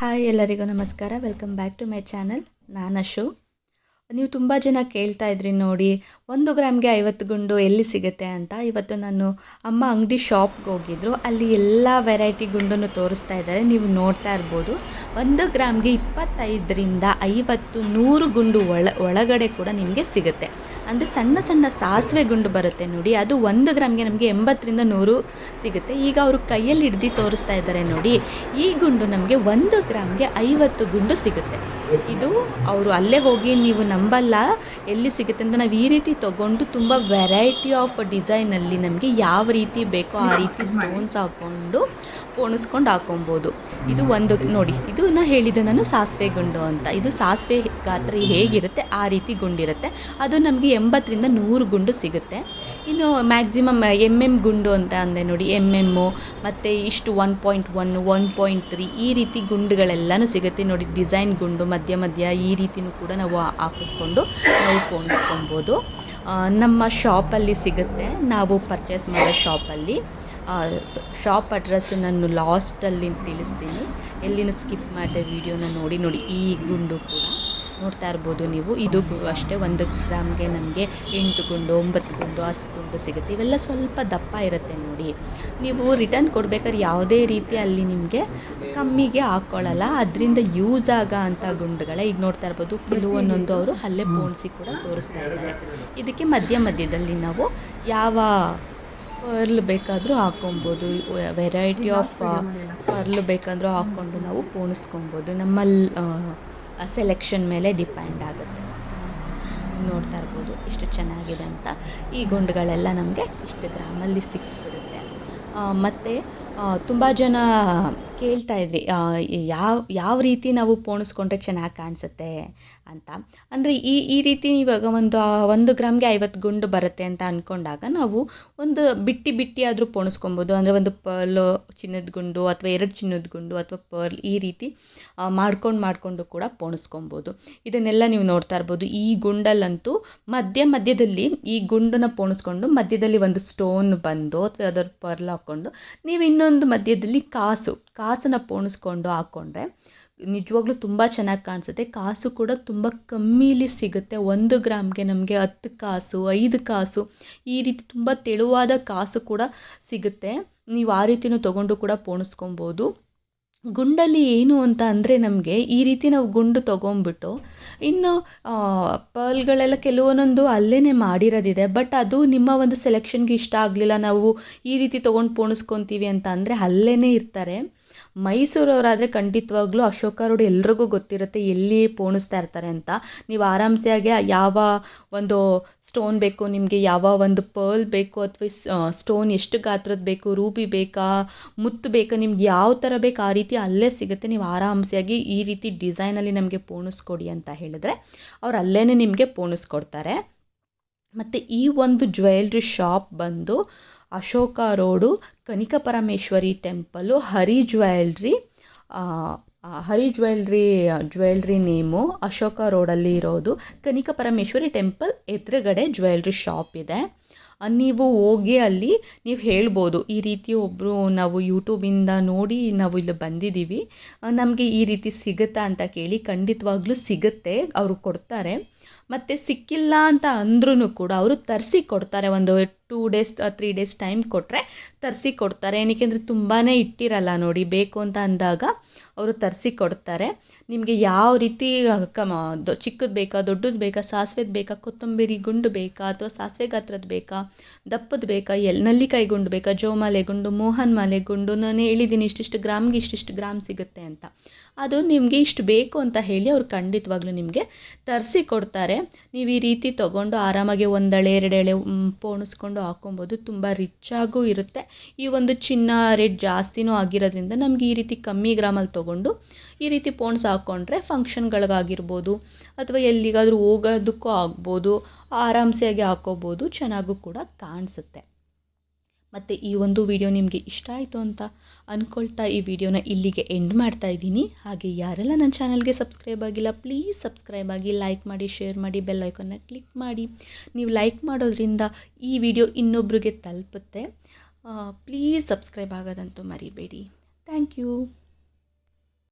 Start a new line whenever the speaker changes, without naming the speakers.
Hi ಎಲ್ಲರಿಗೂ ನಮಸ್ಕಾರ. Welcome back to my channel ನಾನು ಅಶು ನೀವು ತುಂಬ ಜನ ಕೇಳ್ತಾ ಇದ್ರಿ ನೋಡಿ, ಒಂದು ಗ್ರಾಮ್ಗೆ ಐವತ್ತು ಗುಂಡು ಎಲ್ಲಿ ಸಿಗುತ್ತೆ ಅಂತ. ಇವತ್ತು ನಾನು ಅಮ್ಮ ಅಂಗಡಿ ಶಾಪ್ಗೆ ಹೋಗಿದ್ರು. ಅಲ್ಲಿ ಎಲ್ಲ ವೆರೈಟಿ ಗುಂಡನ್ನು ತೋರಿಸ್ತಾ ಇದ್ದಾರೆ. ನೀವು ನೋಡ್ತಾ ಇರ್ಬೋದು. ಒಂದು ಗ್ರಾಮ್ಗೆ ಇಪ್ಪತ್ತೈದರಿಂದ ಐವತ್ತು ನೂರು ಗುಂಡು ಒಳ, ಒಳಗಡೆ ಕೂಡ ನಿಮಗೆ ಸಿಗುತ್ತೆ. ಅಂದರೆ ಸಣ್ಣ ಸಣ್ಣ ಸಾಸಿವೆ ಗುಂಡು ಬರುತ್ತೆ ನೋಡಿ. ಅದು ಒಂದು ಗ್ರಾಮ್ಗೆ ನಮಗೆ ಎಂಬತ್ತರಿಂದ ನೂರು ಸಿಗುತ್ತೆ. ಈಗ ಅವರು ಕೈಯಲ್ಲಿ ಹಿಡ್ದು ತೋರಿಸ್ತಾ ಇದ್ದಾರೆ ನೋಡಿ. ಈ ಗುಂಡು ನಮಗೆ ಒಂದು ಗ್ರಾಮ್ಗೆ ಐವತ್ತು ಗುಂಡು ಸಿಗುತ್ತೆ. ಇದು ಅವರು ಅಲ್ಲೇ ಹೋಗಿ ನೀವು ನಂಬಲ್ಲ, ಎಲ್ಲಿ ಸಿಗುತ್ತೆ ಅಂತ ನಾವು ಈ ರೀತಿ ತೊಗೊಂಡು ತುಂಬ ವೆರೈಟಿ ಆಫ್ ಡಿಸೈನಲ್ಲಿ ನಮಗೆ ಯಾವ ರೀತಿ ಬೇಕೋ ಆ ರೀತಿ ಸ್ಟೋನ್ಸ್ ಹಾಕ್ಕೊಂಡು ಪೋಣಿಸ್ಕೊಂಡು ಹಾಕೊಬೋದು. ಇದು ಒಂದು ನೋಡಿ, ಇದು ನಾ ಹೇಳಿದ್ದು ನಾನು ಸಾಸಿವೆ ಗುಂಡು ಅಂತ. ಇದು ಸಾಸಿವೆ ಗಾತ್ರ ಹೇಗಿರುತ್ತೆ, ಆ ರೀತಿ ಗುಂಡಿರುತ್ತೆ. ಅದು ನಮಗೆ ಎಂಬತ್ತರಿಂದ ನೂರು ಗುಂಡು ಸಿಗುತ್ತೆ. ಇನ್ನು ಮ್ಯಾಕ್ಸಿಮಮ್ ಎಂ ಎಂ ಗುಂಡು ಅಂತ ಅಂದೆ ನೋಡಿ ಎಂ ಎಮ್ಮು ಮತ್ತು ಇಷ್ಟು one point one one point three ಈ ರೀತಿ ಗುಂಡುಗಳೆಲ್ಲನೂ ಸಿಗುತ್ತೆ. ನೋಡಿ ಡಿಸೈನ್ ಗುಂಡು ಮಧ್ಯ ಮಧ್ಯ ಈ ರೀತಿನೂ ಕೂಡ ನಾವು ಹಾಕಿಸ್ಕೊಂಡು ನಾವು ಪೋಣಿಸ್ಕೊಬೋದು ನಮ್ಮ ಶಾಪಲ್ಲಿ ಸಿಗುತ್ತೆ. ನಾವು ಪರ್ಚೇಸ್ ಮಾಡೋ ಶಾಪಲ್ಲಿ. ಶಾಪ್ ಅಡ್ರೆಸ್ ನಾನು ಲಾಸ್ಟಲ್ಲಿ ತಿಳಿಸ್ತೀನಿ. ಎಲ್ಲಿನೂ ಸ್ಕಿಪ್ ಮಾಡಿದೆ ವೀಡಿಯೋನ ನೋಡಿ ನೋಡಿ ಈ ಗುಂಡು ಕೂಡ. ನೋಡ್ತಾ ಇರ್ಬೋದು ನೀವು. ಇದು ಅಷ್ಟೇ ಒಂದು ಗ್ರಾಮ್ಗೆ ನಮಗೆ ಎಂಟು ಗುಂಡು ಒಂಬತ್ತು ಗುಂಡು ಹತ್ತು ಗುಂಡು ಸಿಗುತ್ತೆ. ಇವೆಲ್ಲ ಸ್ವಲ್ಪ ದಪ್ಪ ಇರುತ್ತೆ ನೋಡಿ. ನೀವು ರಿಟರ್ನ್ ಕೊಡ್ಬೇಕಾದ್ರೆ ಯಾವುದೇ ರೀತಿ ಅಲ್ಲಿ ನಿಮಗೆ ಕಮ್ಮಿಗೆ ಹಾಕ್ಕೊಳ್ಳಲ್ಲ ಅದರಿಂದ ಯೂಸ್ ಆಗೋ ಅಂಥ ಗುಂಡುಗಳೇ ಈಗ ನೋಡ್ತಾ ಇರ್ಬೋದು. ಕೆಲವೊಂದೊಂದು ಅವರು ಅಲ್ಲೇ ಪೋಣಿಸಿ ಕೂಡ ತೋರಿಸ್ತಾ ಇದ್ದಾರೆ. ಇದಕ್ಕೆ ಮಧ್ಯ ಮಧ್ಯದಲ್ಲಿ ನಾವು ಯಾವ ಪರ್ಲ್ ಬೇಕಾದರೂ ಹಾಕ್ಕೊಬೋದು ವೆರೈಟಿ ಆಫ್ ಪರ್ಲ್ ಬೇಕಾದರೂ ಹಾಕ್ಕೊಂಡು ನಾವು ಪೋಣಿಸ್ಕೊಬೋದು. ನಮ್ಮ ಸೆಲೆಕ್ಷನ್ ಮೇಲೆ ಡಿಪೆಂಡ್ ಆಗುತ್ತೆ. ನೋಡ್ತಾ ಇರ್ಬೋದು ಎಷ್ಟು ಚೆನ್ನಾಗಿದೆ ಅಂತ. ಈ ಗುಂಡುಗಳೆಲ್ಲ ನಮಗೆ ಇಷ್ಟು ಗ್ರಾಮಲ್ಲಿ ಸಿಕ್ಬಿಡುತ್ತೆ. ಮತ್ತು ತುಂಬ ಜನ ಕೇಳ್ತಾ ಇದ್ರಿ ಯಾವ ಯಾವ ರೀತಿ ನಾವು ಪೋಣಿಸ್ಕೊಂಡ್ರೆ ಚೆನ್ನಾಗಿ ಕಾಣಿಸುತ್ತೆ ಅಂತ. ಅಂದರೆ ಈ ಈ ರೀತಿ ಇವಾಗ ಒಂದು ಒಂದು ಗ್ರಾಮ್ಗೆ ಐವತ್ತು ಗುಂಡು ಬರುತ್ತೆ ಅಂತ ಅಂದ್ಕೊಂಡಾಗ ನಾವು ಒಂದು ಬಿಟ್ಟಿ ಬಿಟ್ಟಿ ಆದರೂ ಪೋಣಿಸ್ಕೊಬೋದು. ಅಂದರೆ ಒಂದು ಪರ್ಲು ಚಿನ್ನದ ಗುಂಡು ಅಥವಾ ಎರಡು ಚಿನ್ನದ ಗುಂಡು ಅಥವಾ ಪರ್ಲ್ ಈ ರೀತಿ ಮಾಡ್ಕೊಂಡು ಮಾಡಿಕೊಂಡು ಕೂಡ ಪೋಣಿಸ್ಕೊಬೋದು. ಇದನ್ನೆಲ್ಲ ನೀವು ನೋಡ್ತಾ ಇರ್ಬೋದು. ಈ ಗುಂಡಲ್ಲಂತೂ ಮಧ್ಯ ಮಧ್ಯದಲ್ಲಿ ಈ ಗುಂಡನ್ನು ಪೋಣಿಸ್ಕೊಂಡು ಮಧ್ಯದಲ್ಲಿ ಒಂದು ಸ್ಟೋನ್ ಬಂದು ಅಥವಾ ಯಾವುದಾದ್ರು ಪರ್ಲ್ ಹಾಕ್ಕೊಂಡು ನೀವು ಇನ್ನೊಂದು ಮಧ್ಯದಲ್ಲಿ ಕಾಸು ಕಾಸನ್ನು ಪೋಣಿಸ್ಕೊಂಡು ಹಾಕ್ಕೊಂಡ್ರೆ ನಿಜವಾಗ್ಲೂ ತುಂಬ ಚೆನ್ನಾಗಿ ಕಾಣಿಸುತ್ತೆ. ಕಾಸು ಕೂಡ ತುಂಬ ಕಮ್ಮಿಲಿ ಸಿಗುತ್ತೆ. ಒಂದು ಗ್ರಾಮ್ಗೆ ನಮಗೆ ಹತ್ತು ಕಾಸು, ಐದು ಕಾಸು, ಈ ರೀತಿ ತುಂಬ ತೆಳುವಾದ ಕಾಸು ಕೂಡ ಸಿಗುತ್ತೆ. ನೀವು ಆ ರೀತಿಯೂ ತೊಗೊಂಡು ಕೂಡ ಪೋಣಿಸ್ಕೊಬೋದು. ಗುಂಡಲ್ಲಿ ಏನು ಅಂತ ಅಂದರೆ ನಮಗೆ ಈ ರೀತಿ ನಾವು ಗುಂಡು ತೊಗೊಂಬಿಟ್ಟು ಇನ್ನು ಪರ್ಲ್ಗಳೆಲ್ಲ ಕೆಲವೊಂದೊಂದು ಅಲ್ಲೇ ಮಾಡಿರೋದಿದೆ. ಬಟ್ ಅದು ನಿಮ್ಮ ಒಂದು ಸೆಲೆಕ್ಷನ್ಗೆ ಇಷ್ಟ ಆಗಲಿಲ್ಲ. ನಾವು ಈ ರೀತಿ ತೊಗೊಂಡು ಪೋಣಿಸ್ಕೊತೀವಿ ಅಂತ ಅಂದರೆ ಅಲ್ಲೇ ಇರ್ತಾರೆ. ಮೈಸೂರವರಾದರೆ ಖಂಡಿತವಾಗ್ಲೂ ಅಶೋಕ ರೋಡ್ ಎಲ್ರಿಗೂ ಗೊತ್ತಿರುತ್ತೆ ಎಲ್ಲಿ ಪೋಣಿಸ್ತಾ ಇರ್ತಾರೆ ಅಂತ. ನೀವು ಆರಾಮ್ಸೆಯಾಗಿ ಯಾವ ಒಂದು ಸ್ಟೋನ್ ಬೇಕು, ನಿಮಗೆ ಯಾವ ಒಂದು ಪರ್ಲ್ ಬೇಕು ಅಥವಾ ಸ್ಟೋನ್ ಎಷ್ಟು ಗಾತ್ರದ ಬೇಕು, ರೂಬಿ ಬೇಕಾ, ಮುತ್ತು ಬೇಕಾ, ನಿಮ್ಗೆ ಯಾವ ಥರ ಬೇಕು ಆ ರೀತಿ ಅಲ್ಲೇ ಸಿಗುತ್ತೆ. ನೀವು ಆರಾಮ್ಸೆಯಾಗಿ ಈ ರೀತಿ ಡಿಸೈನಲ್ಲಿ ನಮಗೆ ಪೋಣಿಸ್ಕೊಡಿ ಅಂತ ಹೇಳಿದ್ರೆ ಅವ್ರು ಅಲ್ಲೇ ನಿಮಗೆ ಪೋಣಿಸ್ಕೊಡ್ತಾರೆ. ಮತ್ತು ಈ ಒಂದು ಜ್ಯುವೆಲ್ರಿ ಶಾಪ್ ಬಂದು Ashoka road, Kanika Parameshwari temple, Hari jewellery Hari jewellery jewellery name Ashoka ರೋಡಲ್ಲಿ ಇರೋದು ಕನಿಕ ಪರಮೇಶ್ವರಿ ಟೆಂಪಲ್ ಎದುರುಗಡೆ ಜ್ಯುವೆಲ್ರಿ ಶಾಪ್ ಇದೆ. ನೀವು ಹೋಗಿ ಅಲ್ಲಿ ನೀವು ಹೇಳ್ಬೋದು, ಈ ರೀತಿ ಒಬ್ಬರು ನಾವು ಯೂಟ್ಯೂಬಿಂದ ನೋಡಿ ನಾವು ಇಲ್ಲಿ ಬಂದಿದ್ದೀವಿ. ನಮಗೆ ಈ ರೀತಿ ಸಿಗುತ್ತಾ ಅಂತ ಕೇಳಿ ಖಂಡಿತವಾಗ್ಲೂ ಸಿಗುತ್ತೆ, ಅವರು ಕೊಡ್ತಾರೆ. ಮತ್ತು ಸಿಕ್ಕಿಲ್ಲ ಅಂತ ಅಂದ್ರೂ ಕೂಡ ಅವರು ತರಿಸಿ ಕೊಡ್ತಾರೆ ಒಂದು two days three days time ಕೊಟ್ಟರೆ ತರಿಸಿ ಕೊಡ್ತಾರೆ ಏನಕ್ಕೆ ಅಂದರೆ ತುಂಬಾ ಇಟ್ಟಿರಲ್ಲ ನೋಡಿ, ಬೇಕು ಅಂತ ಅಂದಾಗ ಅವರು ತರಿಸಿ ಕೊಡ್ತಾರೆ ನಿಮಗೆ ಯಾವ ರೀತಿ ಕಮ ಚಿಕ್ಕದು ಬೇಕಾ, ದೊಡ್ಡದು ಬೇಕಾ, ಸಾಸಿವೆದು ಬೇಕಾ, ಕೊತ್ತಂಬರಿ ಗುಂಡು ಬೇಕಾ, ಅಥವಾ ಸಾಸಿವೆ ಗಾತ್ರದ ಬೇಕಾ, ದಪ್ಪದ ಬೇಕಾ ಎಲ್ ನಲ್ಲಿಕಾಯಿ ಗುಂಡು ಬೇಕಾ ಜೋಮಾಲೆ ಗುಂಡು, ಮೋಹನ್ ಮಾಲೆ ಗುಂಡು, ನಾನು ಹೇಳಿದ್ದೀನಿ ಇಷ್ಟಿಷ್ಟು ಗ್ರಾಮ್ಗೆ ಇಷ್ಟಿಷ್ಟು ಗ್ರಾಮ್ ಸಿಗುತ್ತೆ ಅಂತ. ಅದು ನಿಮಗೆ ಇಷ್ಟು ಬೇಕು ಅಂತ ಹೇಳಿ ಅವ್ರು ಖಂಡಿತವಾಗ್ಲೂ ನಿಮಗೆ ತರಿಸಿ ಕೊಡ್ತಾರೆ ನೀವು ಈ ರೀತಿ ತೊಗೊಂಡು ಆರಾಮಾಗಿ ಒಂದೆಳೆ, ಎರಡೆಳೆ ಎಳೆ ಪೋಣಿಸ್ಕೊಂಡು ಹಾಕೊಬೋದು ತುಂಬ ರಿಚ್ಚಾಗೂ ಇರುತ್ತೆ. ಈ ಒಂದು ಚಿನ್ನ ರೇಟ್ ಜಾಸ್ತಿನೂ ಆಗಿರೋದ್ರಿಂದ ನಮಗೆ ಈ ರೀತಿ ಕಮ್ಮಿ ಗ್ರಾಮಲ್ಲಿ ತೊಗೊಂಡು ಈ ರೀತಿ ಪೋಣ್ಸ್ ಹಾಕ್ಕೊಂಡ್ರೆ ಫಂಕ್ಷನ್ಗಳಿಗಾಗಿರ್ಬೋದು ಅಥವಾ ಎಲ್ಲಿಗಾದರೂ ಹೋಗೋದಕ್ಕೂ ಆಗ್ಬೋದು. ಆರಾಮ್ಸೆಯಾಗಿ ಹಾಕೋಬೋದು ಚೆನ್ನಾಗೂ ಕೂಡ ಕಾಣಿಸುತ್ತೆ. ಮತ್ತು ಈ ಒಂದು ವಿಡಿಯೋ ನಿಮಗೆ ಇಷ್ಟ ಆಯಿತು ಅಂತ ಅಂದ್ಕೊಳ್ತಾ ಈ ವಿಡಿಯೋನ ಇಲ್ಲಿಗೆ ಎಂಡ್ ಮಾಡ್ತಾ ಇದ್ದೀನಿ. ಹಾಗೆ ಯಾರೆಲ್ಲ ನನ್ನ ಚಾನಲ್ಗೆ ಸಬ್ಸ್ಕ್ರೈಬ್ ಆಗಿಲ್ಲ ಪ್ಲೀಸ್ ಸಬ್ಸ್ಕ್ರೈಬ್ ಆಗಿ ಲೈಕ್ ಮಾಡಿ ಶೇರ್ ಮಾಡಿ ಬೆಲ್ ಐಕನ್ನ ಕ್ಲಿಕ್ ಮಾಡಿ. ನೀವು ಲೈಕ್ ಮಾಡೋದ್ರಿಂದ ಈ ವಿಡಿಯೋ ಇನ್ನೊಬ್ರಿಗೆ ತಲುಪುತ್ತೆ. ಪ್ಲೀಸ್ ಸಬ್ಸ್ಕ್ರೈಬ್ ಆಗೋದಂತೂ ಮರಿಬೇಡಿ. Thank you